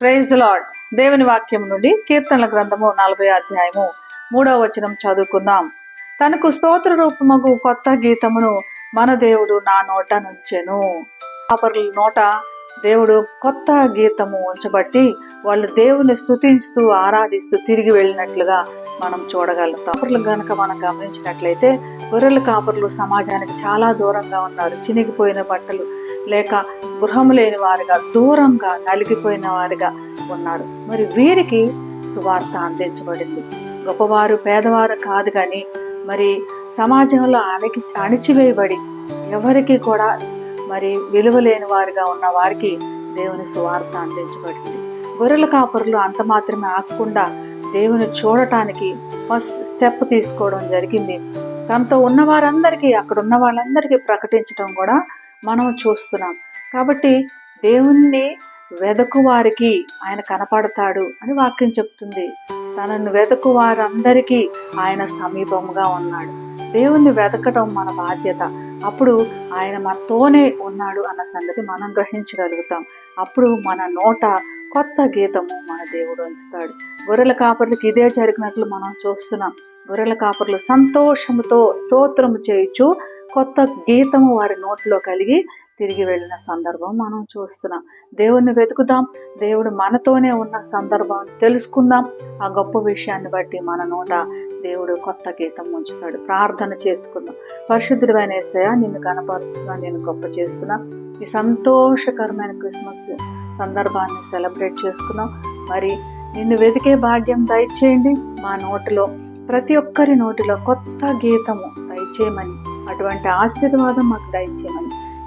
Praise lord దేవుని వాక్యం నుండి కీర్తనల గ్రంథము నలభై అధ్యాయము మూడవ వచనం చదువుకుందాం. తనకు స్తోత్ర రూపమగు కొత్త గీతమును మన దేవుడు నా నోట నుంచెను. కాపరుల నోట దేవుడు కొత్త గీతము ఉంచబట్టి వాళ్ళు దేవుని స్థుతించుతూ ఆరాధిస్తూ తిరిగి వెళ్ళినట్లుగా మనం చూడగలుగుతాం. కాపర్లు గనక మనం గమనించినట్లయితే గొర్రెల కాపర్లు సమాజానికి చాలా దూరంగా ఉన్నారు. చినిగిపోయిన బట్టలు లేక గృహము లేని వారిగా దూరంగా నలిగిపోయిన వారుగా ఉన్నారు. మరి వీరికి సువార్త అందించబడింది. గొప్పవారు పేదవారు కాదు కానీ మరి సమాజంలో అణకి అణిచివేయబడి ఎవరికి కూడా మరి విలువ లేని వారిగా ఉన్న వారికి దేవుని సువార్త అందించబడింది. గొర్రెల కాపరులు అంత మాత్రమే ఆగకుండా దేవుని చూడటానికి ఫస్ట్ స్టెప్ తీసుకోవడం జరిగింది. తనతో ఉన్న వారందరికీ అక్కడ ఉన్న వాళ్ళందరికీ ప్రకటించడం కూడా మనం చూస్తున్నాం. కాబట్టి దేవుణ్ణి వెదకు వారికి ఆయన కనపడతాడు అని వాక్యం చెప్తుంది. తనను వెదకు వారందరికీ ఆయన సమీపంగా ఉన్నాడు. దేవుణ్ణి వెతకటం మన బాధ్యత. అప్పుడు ఆయన మనతోనే ఉన్నాడు అన్న సంగతి మనం గ్రహించగలుగుతాం. అప్పుడు మన నోట కొత్త గీతము మన దేవుడు ఉంచుతాడు. గొర్రెల కాపర్లకు ఇదే జరిగినట్లు మనం చూస్తున్నాం. గొర్రెల కాపర్లు సంతోషముతో స్తోత్రము చేయొచ్చు కొత్త గీతము వారి నోట్లో కలిగి తిరిగి వెళ్ళిన సందర్భం మనం చూస్తున్నాం. దేవుణ్ణి వెతుకుదాం. దేవుడు మనతోనే ఉన్న సందర్భం తెలుసుకుందాం. ఆ గొప్ప విషయాన్ని బట్టి మన నోట దేవుడు కొత్త గీతం ఉంచుతాడు. ప్రార్థన చేసుకుందాం. పరిశుద్ధుడైన ఏసయ నిన్ను కనపరుస్తున్నా నేను గొప్ప చేస్తున్నా ఈ సంతోషకరమైన క్రిస్మస్ సందర్భాన్ని సెలబ్రేట్ చేసుకున్నాం మరి నిన్ను వెతికే భాగ్యం దయచేయండి. మా నోటిలో ప్రతి ఒక్కరి నోటిలో కొత్త గీతము దయచేయమని అటువంటి ఆశీర్వాదం మాకు దయచేయమని